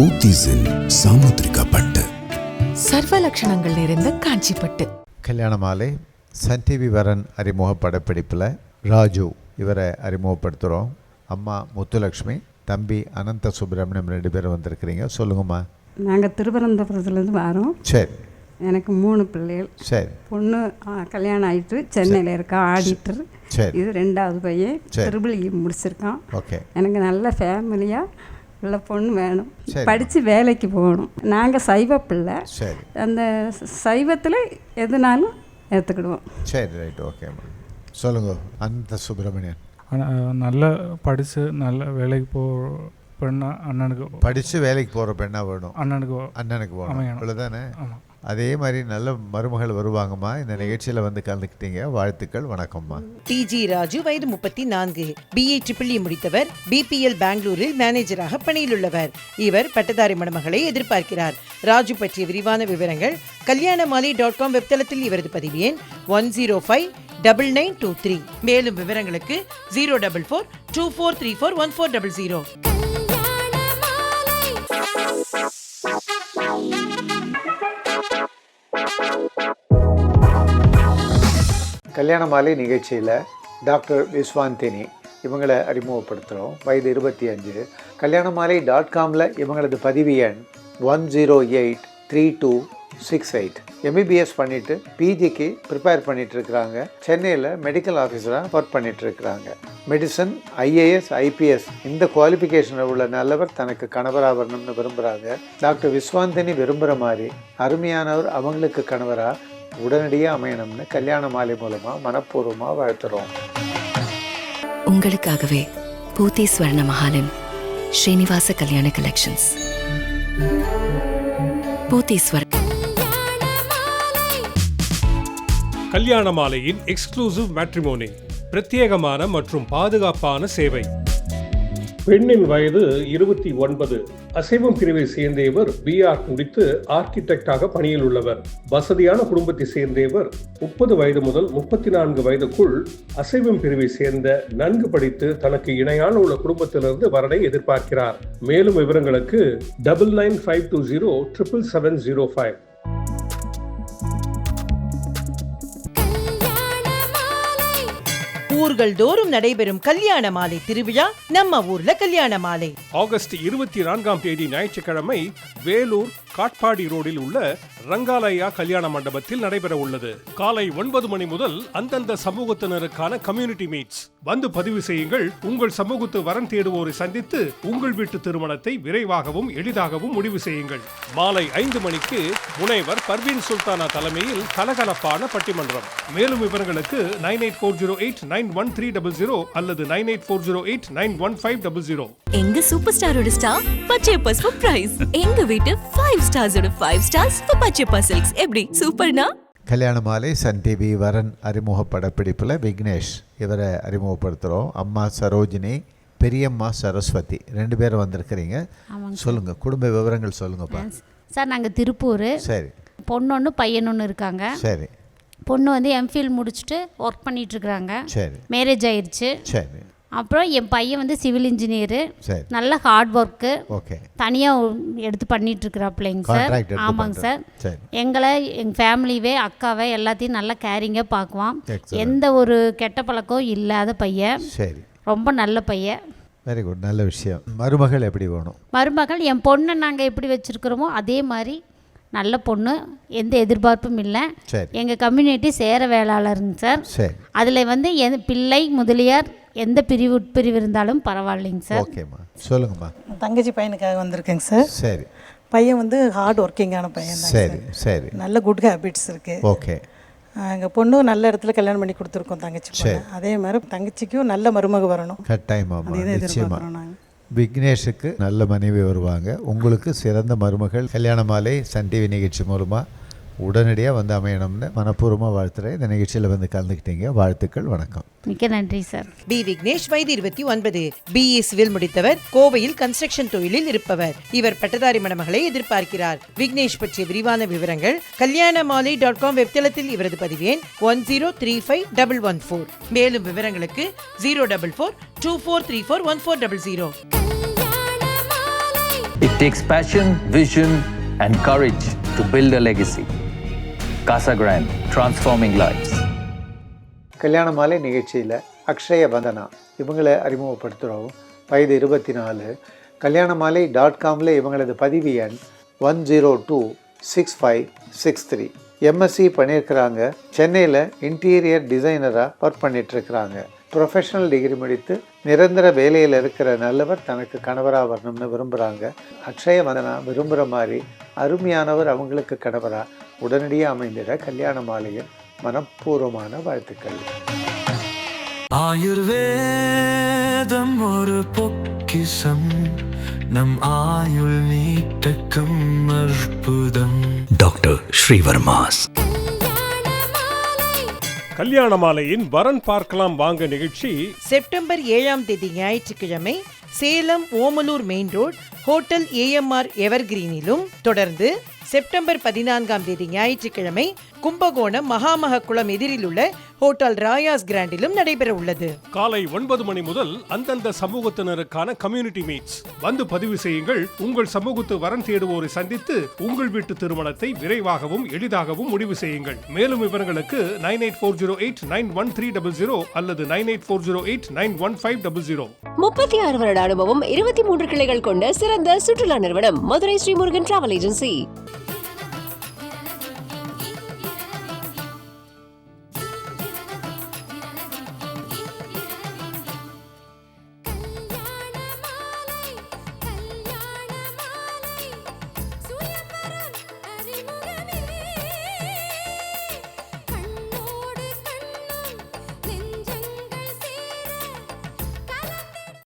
போத்தீஸில் சர்வ லட்சணங்கள் நிறைந்த காஞ்சிப்பட்டு. கல்யாண மாலை சன் டிவி வரன் அறிமுக படப்பிடிப்பில் ராஜு இவரை அறிமுகப்படுத்துகிறோம் அம்மா முத்துலக்ஷ்மி தம்பி அனந்த சுப்பிரமணியம் ரெண்டு பேரும் வந்திருக்கிறீங்க. சொல்லுங்கம்மா. நாங்கள் திருவனந்தபுரத்துலேருந்து வரோம். சரி. எனக்கு மூணு பிள்ளைகள். சரி. பொண்ணு கல்யாணம் ஆயிட்டு சென்னையில் இருக்கா ஆடிட்டர். சரி. இது ரெண்டாவது பையன். ட்ரிபிள் இ முடிச்சிருக்கான். ஓகே. எனக்கு நல்ல ஃபேமிலியாக உள்ள பொண்ணு வேணும். சரி. படித்து வேலைக்கு போகணும். நாங்கள் சைவ பிள்ளை. சரி. அந்த சைவத்தில் எதுனாலும் ஏற்றுக்கிடுவோம் சரி ரைட். ஓகேம்மா சொல்லுங்க அனந்த சுப்பிரமணியன். நல்ல படித்து நல்ல வேலைக்கு போ பெண்ணா அண்ணனுக்கு படித்து வேலைக்கு போகிற பெண்ணாக வேணும். அண்ணனுக்கு அண்ணனுக்கு போகணும். அவ்வளோதானே ஆமாம் அதே மாதிரி நல்ல மருமகள் வருவாங்கம்மா. இந்த நிகழ்ச்சியில் வந்து கலந்துக்கிட்டீங்க. வாழ்த்துக்கள் வணக்கம்மா. டிஜி ராஜு வயது முப்பத்தி நான்கு. BA triple முடித்தவர். பிபிஎல் பெங்களூரில் மேனேஜராக பணியில் உள்ளவர் இவர் பட்டதாரி மணமகளை எதிர்பார்க்கிறார். ராஜு பற்றிய விரிவான விவரங்கள் கல்யாணமாலி டாட் காம் வெப்தளத்தில் இவரது பதிவு எண் one zero five double nine two three. மேலும் விவரங்களுக்கு zero double four two four three four one four double zero. Kalyana Maalai நிகழ்ச்சியில் டாக்டர் விஸ்வாந்தினி இவங்களை அறிமுகப்படுத்துகிறோம் வயது இருபத்தி அஞ்சு. கல்யாண மாலை டாட் காமில் இவங்களது பதிவு எண் one zero eight three two six eight MBBS பண்ணிவிட்டு பிஜிக்கு ப்ரிப்பேர் பண்ணிட்டு சென்னையில் மெடிக்கல் ஆஃபீஸராக ஒர்க் பண்ணிகிட்ருக்குறாங்க மெடிசன் ஐஏஎஸ் ஐபிஎஸ் இந்த குவாலிஃபிகேஷனில் உள்ள நல்லவர் தனக்கு கணவராக வரணும்னு விரும்புகிறாங்க டாக்டர் விஸ்வாந்தினி விரும்புகிற மாதிரி அருமையானவர் அவங்களுக்கு கணவராக உடனடியாக அமையணும்னு கல்யாண மாலை மூலமாக மனப்பூர்வமாக வாழ்த்துறோம். உங்களுக்காகவே பூத்தி ஸ்வர்ண மஹாலின் ஸ்ரீனிவாச கல்யாண கலெக்ஷன்ஸ் பூத்தீஸ்வர் கல்யாண மாலையின் எக்ஸ்க்ளூசிவ் மேட்ரிமோனி பிரத்யேகமான மற்றும் பாதுகாப்பான சேவை. பெண்ணின் வயது இருபத்தி ஒன்பது. அசைவம் பிரிவை சேர்ந்த இவர் பிஆர் முடித்து ஆர்கிடெக்டாக பணியில் உள்ளவர். வசதியான குடும்பத்தை சேர்ந்த இவர் முப்பது வயது முதல் முப்பத்தி நான்கு வயதுக்குள் அசைவம் பிரிவை சேர்ந்த நன்கு படித்து தனக்கு இணையான உள்ள குடும்பத்திலிருந்து வரனை எதிர்பார்க்கிறார். மேலும் விவரங்களுக்கு double nine five two zero triple seven zero five ஊர்கள் தோறும் நடைபெறும் கல்யாண மாலை திருவிழா நம்ம ஊர்ல கல்யாண மாலை. ஆகஸ்ட் இருபத்தி நான்காம் தேதி ஞாயிற்றுக்கிழமை வேலூர் காட்பாடி ரோடில் உள்ள ரங்காலயா கல்யாண மண்டபத்தில் நடைபெற உள்ளது காலை ஒன்பது மணி முதல் அந்தந்த சமூகத்தினருக்கான கம்யூனிட்டி மீட்ஸ் வந்து பதிவு செய்யுங்கள். உங்கள் சமூகத்து வரன் தேடுவோரை சந்தித்து உங்கள் வீட்டு திருமணத்தை விரைவாகவும் எளிதாகவும் முடிவு செய்யுங்கள். மாலை ஐந்து மணிக்கு முனைவர் பர்வீன் சுல்தானா தலைமையில் கலகலப்பான பட்டிமன்றம். மேலும் விவரங்களுக்கு nine eight four zero eight nine one three double zero அல்லது nine eight four zero eight nine one five double zero. எங்க சூப்பர் ஸ்டாரோட ஸ்டார் பச்சையப்பாஸ் ஃபார் பிரைஸ் எங்க வீட்டு five ஸ்டார்ஸோட five stars for Pachaiyappa silks எப்படி? சூப்பர்னா? கல்யாண மாலை சன் டிவி வரன் அறிமுக படப்பிடிப்பில் விக்னேஷ். இவரை அறிமுகப்படுத்துகிறோம் அம்மா சரோஜினி பெரியம்மா சரஸ்வதி. ரெண்டு பேரும் வந்திருக்கிறீங்க. சொல்லுங்கள் குடும்ப விவரங்கள் சொல்லுங்கப்பா. சார் நாங்கள் திருப்பூர். சரி. பொண்ணு ஒன்று பையன் ஒன்று இருக்காங்க. சரி. பொண்ணு வந்து எம்ஃபில் முடிச்சுட்டு ஒர்க் பண்ணிகிட்ருக்குறாங்க சரி. மேரேஜ் ஆயிடுச்சு சரி. அப்புறம் என் பையன் வந்து சிவில் இன்ஜினியரு. நல்ல ஹார்ட் ஒர்க்கு தனியாக எடுத்து பண்ணிகிட்ருக்குறாப்பிள்ளைங்க சார். ஆமாங்க சார். எங்களை எங்கள் ஃபேமிலிவே அக்காவை எல்லாத்தையும் நல்லா கேரிங்காக பார்க்குவான். எந்த ஒரு கெட்ட பழக்கம் இல்லாத பையன். ரொம்ப நல்ல பையன். வெரி குட் நல்ல விஷயம். மருமகள் எப்படி வேணும்? மருமகள் என் பொண்ணை நாங்கள் எப்படி வச்சுருக்கிறோமோ அதே மாதிரி நல்ல பொண்ணு. எந்த எதிர்பார்ப்பும் இல்லை. எங்கள் கம்யூனிட்டி சேர வேளாளருங்க சார். அதில் வந்து எந்த பிள்ளை முதலியார் எந்த பிரிவு உட்பிரிவு இருந்தாலும் பரவாயில்லைங்க சார். ஓகேம்மா. சொல்லுங்கம்மா. தங்கச்சி பையனுக்காக வந்திருக்கேங்க சார். சரி. பையன் வந்து ஹார்ட் ஒர்க்கிங்கான பையன் தான் சரி சரி. நல்ல குட் ஹேபிட்ஸ் இருக்கு. ஓகே. எங்கள் பொண்ணும் நல்ல இடத்துல கல்யாணம் பண்ணி கொடுத்துருக்கோம் தங்கச்சி பொண்ணு. அதே மாதிரி தங்கச்சிக்கும் நல்ல மருமக வரணும். கட்டாயமாம்மா அதே தான் நிச்சயமா. எதிர்பார்க்குறோம் நாங்கள் விக்னேஷுக்கு நல்ல மனைவி வருவாங்க. உங்களுக்கு சிறந்த மருமகள் கல்யாண மாலை சன் டிவி நிகழ்ச்சி மூலமாக உடனடியாக வந்து அமையணும்னு மனப்பூர்வமாக வாழ்த்துறேன். இந்த நிகழ்ச்சியில் வந்து கலந்துக்கிட்டீங்க வாழ்த்துக்கள். வணக்கம். மிக்க நன்றி சார். பி விக்னேஷ் வயது இருபத்தி ஒன்பது. பிஇ சிவில் முடித்தவர் கோவையில் கன்ஸ்ட்ரக்ஷன் தொழிலில் இருப்பவர். இவர் பட்டதாரி மணமகளை எதிர்பார்க்கிறார். விக்னேஷ் பற்றிய விரிவான விவரங்கள் கல்யாண மாலை டாட் காம் வெப்தளத்தில் இவரது பதிவேன் one zero three five double one four. மேலும் விவரங்களுக்கு zero double four two four three four one four double zero. It takes passion, vision, and courage to build a legacy. Casagrand transforming lives. Kalyana Maalai நிகழ்ச்சியில் அக்ஷய வந்தனா. இவங்களை அறிமுகப்படுத்துகிறோம் வயது இருபத்தி நாலு கல்யாண மாலை டாட் காமில் இவங்களது பதிவு எண் one zero two six five six three MSc பண்ணியிருக்கிறாங்க. சென்னையில் இன்டீரியர் டிசைனராக ஒர்க் பண்ணிகிட்ருக்கிறாங்க ப்ரொஃபஷனல் டிகிரி முடித்து நிரந்தர வேலையில் இருக்கிற நல்லவர் தனக்கு கணவராக வரணும்னு விரும்புகிறாங்க அக்ஷய வந்தனா விரும்புகிற மாதிரி அருமையானவர் அவங்களுக்கு கணவராக உடனடியாக அமைந்திட கல்யாண மாலையின் மனப்பூர்வமான வாழ்த்துக்கள். ஆயுர்வேதம் ஒரு பொக்கிசம் நம் ஆயுள் நீட்டக்கும் அற்புதம். டாக்டர் ஸ்ரீவர்மாஸ். கல்யாண மாலையின் வரன் பார்க்கலாம் வாங்க நிகழ்ச்சி. செப்டம்பர் ஏழாம் தேதி ஞாயிற்றுக்கிழமை Salem Omalur main road hotel AMR எவர்கிரீனிலும் தொடர்ந்து செப்டம்பர் பதினான்காம் தேதி ஞாயிற்றுக்கிழமை கும்பகோணம் மகாமக குளம் எதிரில் உள்ள ஹோட்டல் ராயாஸ் கிராண்டிலும் நடைபெற உள்ளது. காலை ஒன்பது மணி முதல் அந்தந்த சமூகத்தினருக்கான கம்யூனிட்டி மீட்ஸ் வந்து பதிவு செய்யுங்கள். உங்கள் சமூகத்து வரன் தேடுவோரை சந்தித்து உங்கள் வீட்டு திருமணத்தை விரைவாகவும் எளிதாகவும் முடிவு செய்யுங்கள். மேலும் விவரங்களுக்கு nine eight four zero eight nine one three double zero அல்லது nine eight four zero eight nine one five double zero. முப்பத்தி ஆறு வருட அனுபவம் இருபத்தி மூன்று கிளைகள் கொண்ட சிறந்த சுற்றுலா நிறுவனம் மதுரை ஸ்ரீமுருகன் டிராவல் ஏஜென்சி.